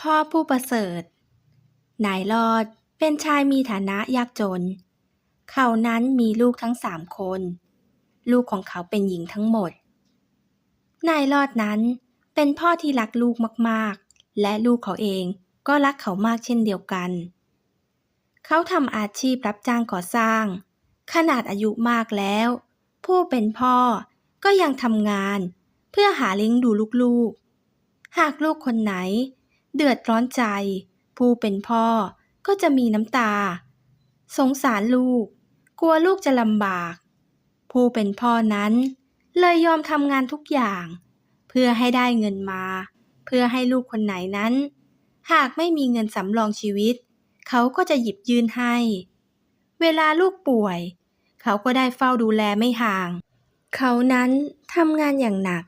พ่อผู้ประเสริฐ นายรอดเป็นชายมีฐานะยากจน เขานั้นมีลูกทั้งสามคน ลูกของเขาเป็นหญิงทั้งหมด นายรอดนั้นเป็นพ่อที่รักลูกมากๆ และลูกเขาเองก็รักเขามากเช่นเดียวกัน เขาทำอาชีพรับจ้างก่อสร้าง ขนาดอายุมากแล้ว ผู้เป็นพ่อก็ยังทำงาน เพื่อหาเลี้ยงดูลูกๆ หากลูกคนไหน เดือดร้อนใจ ผู้เป็นพ่อก็จะมีน้ำตา สงสารลูก กลัวลูกจะลำบาก ผู้เป็นพ่อนั้น เลยยอมทำงานทุกอย่าง เพื่อให้ได้เงินมา เพื่อให้ลูกคนไหนนั้น หากไม่มีเงินสำรองชีวิต เขาก็จะหยิบยื่นให้ เวลาลูกป่วย เขาก็ได้เฝ้าดูแลไม่ห่าง เขานั้นทำงานอย่างหนัก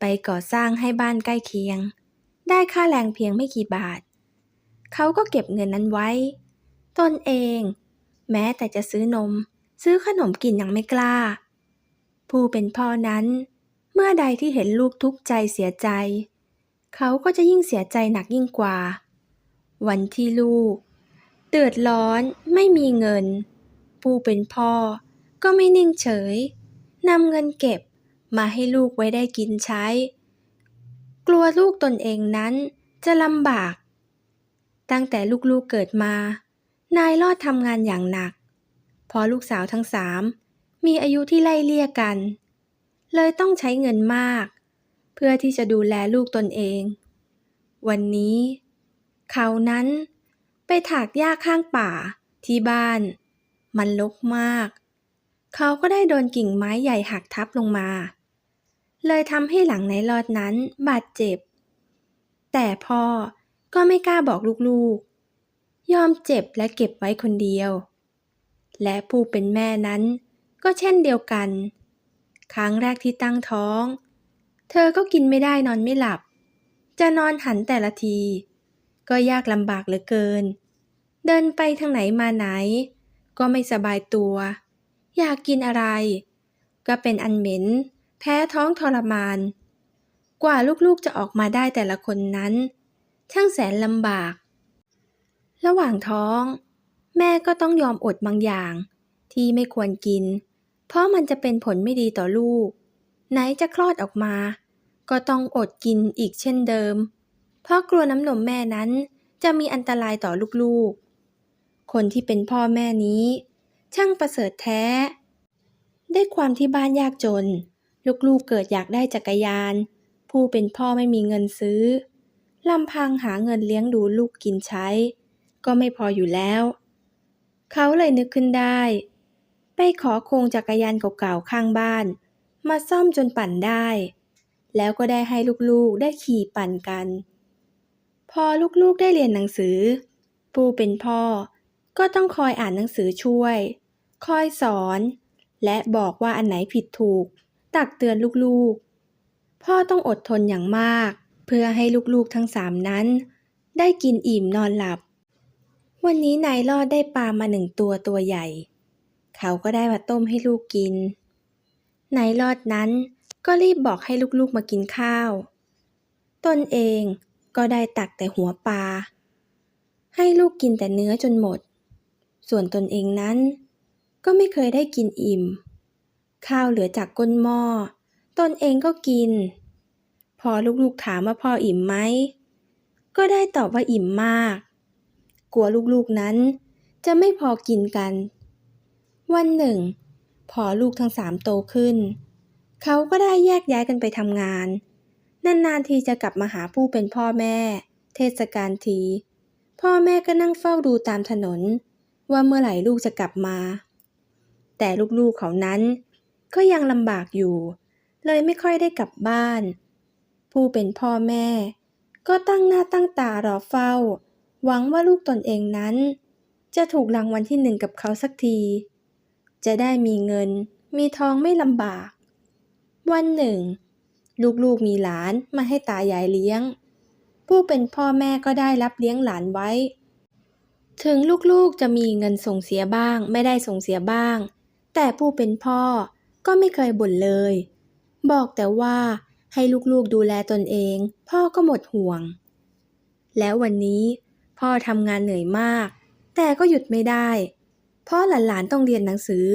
ไปก่อสร้างให้บ้านใกล้เคียง ได้ค่าแรงเพียงไม่กี่บาท เขาก็เก็บเงินนั้นไว้ ตนเอง แม้แต่จะซื้อนม ซื้อขนมกินยังไม่กล้า ผู้เป็นพ่อนั้น เมื่อใดที่เห็นลูกทุกข์ใจเสียใจ เขาก็จะยิ่งเสียใจหนักยิ่งกว่า วันที่ลูก เดือดร้อนไม่มีเงิน ผู้เป็นพ่อก็ไม่นิ่งเฉยนำเงินเก็บมาให้ลูกไว้ได้กินใช้ กลัวลูกตนเองนั้นจะลำบาก ตั้งแต่ลูกๆเกิดมา นายรอดทำงานอย่างหนัก พอลูกสาวทั้งสามมีอายุที่ไล่เลี่ยกัน เลยต้องใช้เงินมาก เพื่อที่จะดูแลลูกตนเอง วันนี้ เขานั้นไปถากหญ้าข้างป่าที่บ้าน มันรกมาก เขาก็ได้โดนกิ่งไม้ใหญ่หักทับลงมา เลยทำให้หลังในรอดนั้นบาดเจ็บ แต่พ่อก็ไม่กล้าบอกลูกๆ ยอมเจ็บและเก็บไว้คนเดียว และผู้เป็นแม่นั้นก็เช่นเดียวกัน ครั้งแรกที่ตั้งท้อง เธอก็กินไม่ได้นอนไม่หลับ จะนอนหันแต่ละที ก็ยากลำบากเหลือเกิน เดินไปทางไหนมาไหน ก็ไม่สบายตัว อยากกินอะไร ก็เป็นอันเหม็น แพ้ท้องทรมาน กว่าลูกๆจะออกมาได้แต่ละคนนั้น ช่างแสนลำบาก ระหว่างท้อง แม่ก็ต้องยอมอดบางอย่าง ที่ไม่ควรกิน เพราะมันจะเป็นผลไม่ดีต่อลูก ไหนจะคลอดออกมา ก็ต้องอดกินอีกเช่นเดิม เพราะกลัวน้ำนมแม่นั้นจะมีอันตรายต่อลูกๆ คนที่เป็นพ่อแม่นี้ ช่างประเสริฐแท้ ได้ความที่บ้านยากจน ลูกๆเกิดอยากได้จักรยาน ผู้เป็นพ่อไม่มีเงินซื้อลำพังหาเงินเลี้ยงดูลูกกินใช้ ก็ไม่พออยู่แล้ว เขาเลยนึกขึ้นได้ ไปขอโครงจักรยานเก่าๆข้างบ้าน มาซ่อมจนปั่นได้ แล้วก็ได้ให้ลูกๆได้ขี่ปั่นกัน พอลูกๆได้เรียนหนังสือ ผู้เป็นพ่อก็ต้องคอยอ่านหนังสือช่วย คอยสอน และบอกว่าอันไหนผิดถูก ตักเตือนลูกๆ พ่อต้องอดทนอย่างมาก เพื่อให้ลูกๆทั้งสามนั้น ได้กินอิ่มนอนหลับ วันนี้นายรอดได้ปลามาหนึ่งตัวตัวใหญ่ เขาก็ได้มาต้มให้ลูกกิน นายรอดนั้นก็รีบบอกให้ลูกๆมากินข้าว ตนเองก็ได้ตักแต่หัวปลา ให้ลูกกินแต่เนื้อจนหมด ส่วนตนเองนั้น ก็ไม่เคยได้กินอิ่ม ข้าวเหลือจากก้นหม้อตนเองก็กิน พอลูกๆถามว่าพ่ออิ่มไหม ก็ได้ตอบว่าอิ่มมาก กลัวลูกๆนั้นจะไม่พอกินกัน วันหนึ่ง พอลูกทั้งสามโตขึ้น เขาก็ได้แยกย้ายกันไปทำงาน นานๆทีจะกลับมาหาผู้เป็นพ่อแม่ เทศกาลที พ่อแม่ก็นั่งเฝ้าดูตามถนน ว่าเมื่อไหร่ลูกจะกลับมา แต่ลูกๆเขานั้น ก็ยังลำบากอยู่ เลยไม่ค่อยได้กลับบ้าน ผู้เป็นพ่อแม่ ก็ตั้งหน้าตั้งตารอเฝ้า หวังว่าลูกตนเองนั้น จะถูกรางวัลที่หนึ่งกับเขาสักที จะได้มีเงิน มีทองไม่ลำบาก วันหนึ่ง ลูกๆมีหลานมาให้ตายายเลี้ยง ผู้เป็นพ่อแม่ก็ได้รับเลี้ยงหลานไว้ ถึงลูกๆจะมีเงินส่งเสียบ้าง ไม่ได้ส่งเสียบ้าง แต่ผู้เป็นพ่อ ก็ไม่เคยบ่นเลย บอกแต่ว่าให้ลูกๆดูแลตนเอง พ่อก็หมดห่วง แล้ววันนี้พ่อทำงานเหนื่อยมาก แต่ก็หยุดไม่ได้ เพราะหลานๆต้องเรียนหนังสือ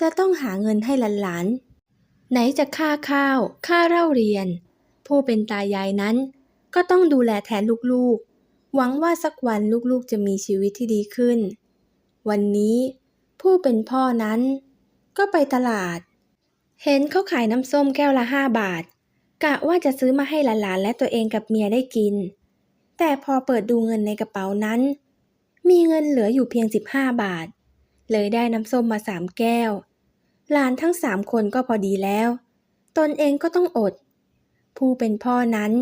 จะต้องหาเงินให้หลานๆ ไหนจะค่าข้าว ค่าเล่าเรียน ผู้เป็นตายายนั้น ก็ต้องดูแลแทนลูกๆ หวังว่าสักวันลูกๆจะมีชีวิตที่ดีขึ้น วันนี้ผู้เป็นพ่อนั้น ก็ไปตลาด เห็นเขาขายน้ำส้มแก้วละห้าบาท กะว่าจะซื้อมาให้หลานๆ และตัวเองกับเมียได้กิน แต่พอเปิดดูเงินในกระเป๋านั้น มีเงินเหลืออยู่เพียง15บาท เลยได้น้ำส้มมาสามแก้ว หลานทั้งสามคนก็พอดีแล้ว ตนเองก็ต้องอด ผู้เป็นพ่อนั้น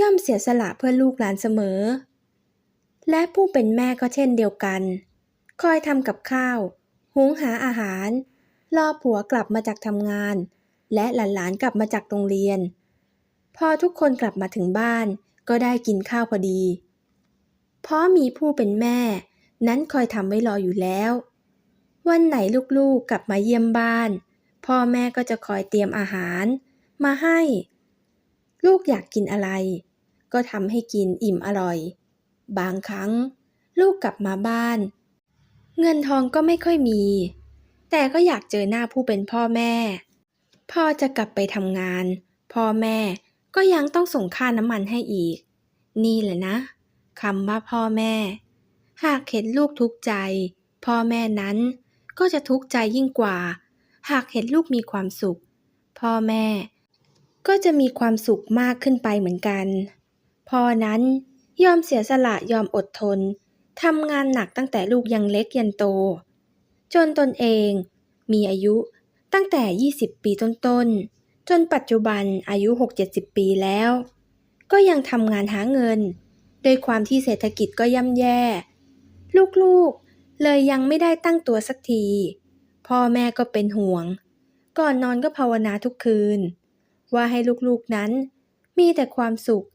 ย่อมเสียสละเพื่อลูกหลานเสมอ และผู้เป็นแม่ก็เช่นเดียวกัน คอยทำกับข้าว หุงหาอาหาร รอผัวกลับมาจากทำงาน และหลานๆกลับมาจากโรงเรียน พอทุกคนกลับมาถึงบ้าน ก็ได้กินข้าวพอดี เพราะมีผู้เป็นแม่ นั้นคอยทำไว้รออยู่แล้ว วันไหนลูกๆกลับมาเยี่ยมบ้าน พ่อแม่ก็จะคอยเตรียมอาหาร มาให้ ลูกอยากกินอะไร ก็ทำให้กินอิ่มอร่อย บางครั้ง ลูกกลับมาบ้าน เงินทองก็ไม่ค่อยมี แต่ก็อยากเจอหน้าผู้เป็นพ่อแม่พ่อจะกลับไปทำงาน พ่อแม่ก็ยังต้องส่งค่าน้ำมันให้อีก นี่แหละนะคำว่าพ่อแม่ หากเห็นลูกทุกข์ใจ พ่อแม่นั้นก็จะทุกข์ใจยิ่งกว่า หากเห็นลูกมีความสุข พ่อแม่ ก็จะมีความสุขมากขึ้นไปเหมือนกัน พ่อนั้นยอมเสียสละยอมอดทนทำงานหนักตั้งแต่ลูกยังเล็กยันโต จนตนเองมีอายุตั้งแต่ 20 ปีต้นๆ จนปัจจุบันอายุ 6-70 ปีแล้ว ก็ยังทำงานหาเงิน โดยความที่เศรษฐกิจก็ย่ำแย่ ลูกๆ เลยยังไม่ได้ตั้งตัวสักที พ่อแม่ก็เป็นห่วง ก่อนนอนก็ภาวนาทุกคืน ว่าให้ลูกๆนั้น มีแต่ความสุข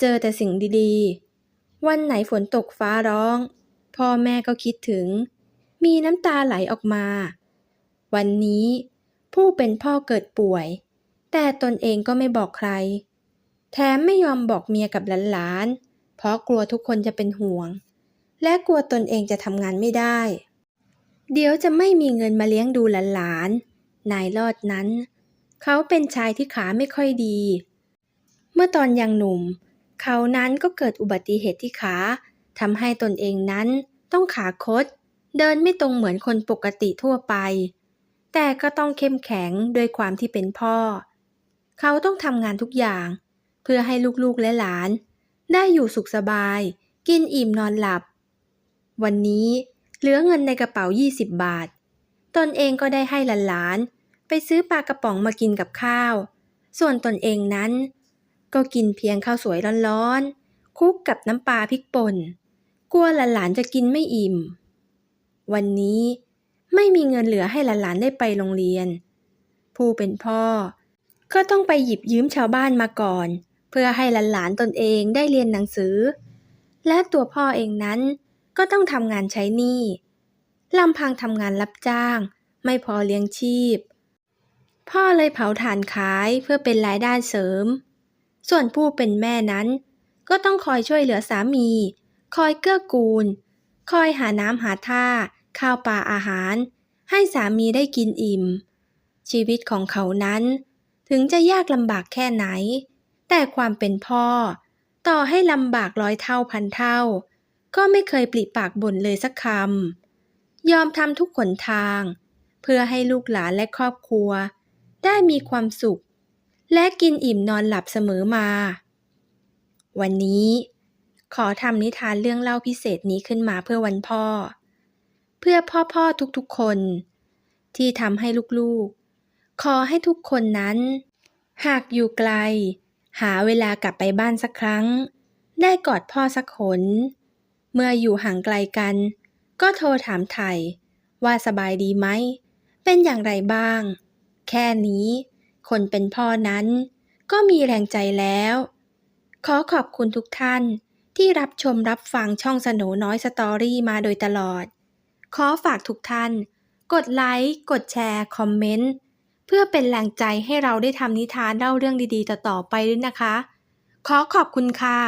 เจอแต่สิ่งดีๆ วันไหนฝนตกฟ้าร้อง พ่อแม่ก็คิดถึง มีน้ำตาไหลออกมา วันนี้ผู้เป็นพ่อเกิดป่วย แต่ตนเองก็ไม่บอกใคร แถมไม่ยอมบอกเมียกับหลานๆ เพราะกลัวทุกคนจะเป็นห่วง และกลัวตนเองจะทำงานไม่ได้ เดี๋ยวจะไม่มีเงินมาเลี้ยงดูหลานๆ นายรอดนั้น เขาเป็นชายที่ขาไม่ค่อยดี เมื่อตอนยังหนุ่ม เขานั้นก็เกิดอุบัติเหตุที่ขาทำให้ตนเองนั้นต้องขาคด เดินไม่ตรงเหมือนคนปกติทั่วไป แต่ก็ต้องเข้มแข็งด้วยความที่เป็นพ่อ เขาต้องทำงานทุกอย่าง เพื่อให้ลูกๆและหลาน ได้อยู่สุขสบาย กินอิ่มนอนหลับ วันนี้เหลือเงินในกระเป๋า 20 บาท ตนเองก็ได้ให้หลานๆไปซื้อปลากระป๋องมากินกับข้าว ส่วนตนเองนั้น ก็กินเพียงข้าวสวยร้อนๆคุกกับน้ำปลาพริกป่น กลัวหลานๆจะกินไม่อิ่ม วันนี้ไม่มีเงินเหลือให้หลานๆได้ไปโรงเรียน ผู้เป็นพ่อ ก็ต้องไปหยิบยืมชาวบ้านมาก่อน เพื่อให้หลานๆตนเองได้เรียนหนังสือ และตัวพ่อเองนั้นก็ต้องทำงานใช้หนี้ลำพังทำงานรับจ้าง ไม่พอเลี้ยงชีพ พ่อเลยเผาถ่านขายเพื่อเป็นรายได้เสริม ส่วนผู้เป็นแม่นั้น ก็ต้องคอยช่วยเหลือสามี คอยเกื้อกูล คอยหาน้ำหาท่า ข้าวปลาอาหาร ให้สามีได้กินอิ่ม ชีวิตของเขานั้น ถึงจะยากลำบากแค่ไหน แต่ความเป็นพ่อ ต่อให้ลำบากร้อยเท่าพันเท่า ก็ไม่เคยปริปากบ่นเลยสักคำยอมทำทุกขนทาง เพื่อให้ลูกหลานและครอบครัว ได้มีความสุข และกินอิ่มนอนหลับเสมอมา วันนี้ขอทำนิทานเรื่องเล่าพิเศษนี้ขึ้นมาเพื่อวันพ่อ เพื่อพ่อพ่อๆทุกๆคน ที่ทำให้ลูกๆ ขอให้ทุกคนนั้น หากอยู่ไกล หาเวลากลับไปบ้านสักครั้ง ได้กอดพ่อสักหนเมื่ออยู่ห่างไกลกัน ก็โทรถามไถ่ว่าสบายดีไหม เป็นอย่างไรบ้าง แค่นี้ คนเป็นพ่อนั้น ก็มีแรงใจแล้ว ขอขอบคุณทุกท่านที่รับชมรับฟังช่องสโนน้อยสตอรี่มาโดยตลอด ขอฝากทุกท่าน กดไลค์ กดแชร์ คอมเมนต์ เพื่อเป็นแรงใจให้เราได้ทำนิทานเล่าเรื่องดีๆ ต่อๆไปด้วยนะคะ ขอขอบคุณค่ะ